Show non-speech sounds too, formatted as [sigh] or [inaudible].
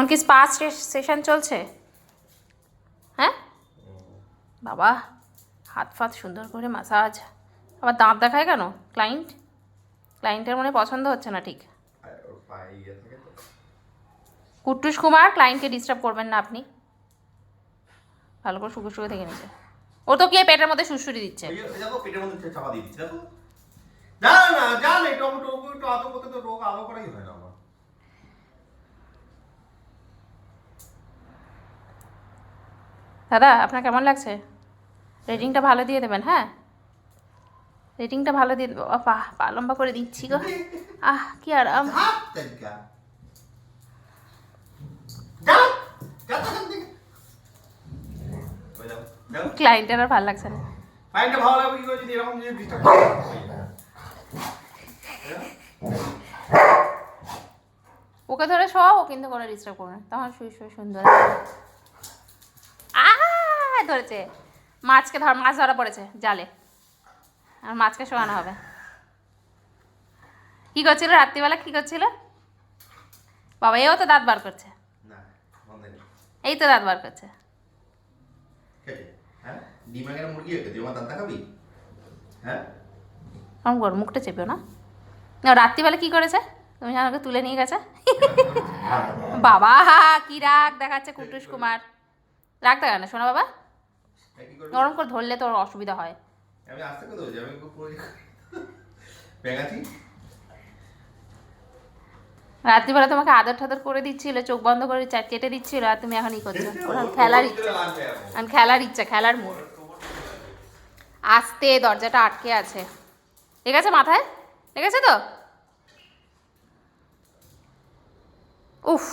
এখন কি spa session চলছে। হ্যাঁ? বাবা, হাত ফাত সুন্দর করে মাসাজ আবার দাঁত দেখায় কেন? ক্লায়েন্ট ক্লায়েন্টের মনে পছন্দ হচ্ছে না ঠিক? কুট্টুস কুমার ক্লায়েন্টকে ডিস্টার্ব করবেন না আপনি। ভালো করে শুকে শুকে থেকে নিচে ও তো কে পেটের মধ্যে সুড়সুড়ি দিচ্ছে। না না টমেটো একটু তো রোগ আদৌ করাই হয় না দাদা, আপনার কেমন লাগছে? রেটিংটা ভালো দিয়ে দেবেন হ্যাঁ? রেটিংটা ভালো দিয়ে দেবো পা পা লম্বা করে দিচ্ছি গো। আহ, কি আরাম। ক্লায়েন্টের আর ভালো লাগছে না। করে ওকে ধরে শোয়াও ও কিন্তু কোনো ডিস্টার্ব করবে তখন শুয়ে শুয়ে সুন্দর ধরেছে। মাছকে ধর মাছ ধরা পড়েছে জালে। আর মাছকে শোয়ানো হবে। কি করছিল রাত্রিবেলা? কি করছিল? বাবা এও তো দাঁত বার করছে। এই তো দাঁত বার করছে। হ্যাঁ? আমার হ্যাঁ মুখটা চেপেও না। রাত্রিবেলা কি করেছে? তুমি ওকে তুলে নিয়ে গেছে। বাবা কি রাগ দেখাচ্ছে কুটুস কুমার। রাগ দেখা না শোনো বাবা। হ্যাঁ? নরম করে ধরলে তোর অসুবিধা হয়। আমি আসতে কথা বলছি আমি পুরো ব্যাগাছি রাত্রিবেলা তোমাকে আদর ঠাদর করে দিচ্ছিল চোখ বন্ধ করে চা- চেটে দিচ্ছিল আর তুমি এখন ই করছ [laughs] খেলার ইচ্ছা। এখন খেলার ইচ্ছা খেলার মুড আসতে দরজাটা আটকে আছে। ঠিক আছে মাথায়? ঠিক আছে তো? উফ।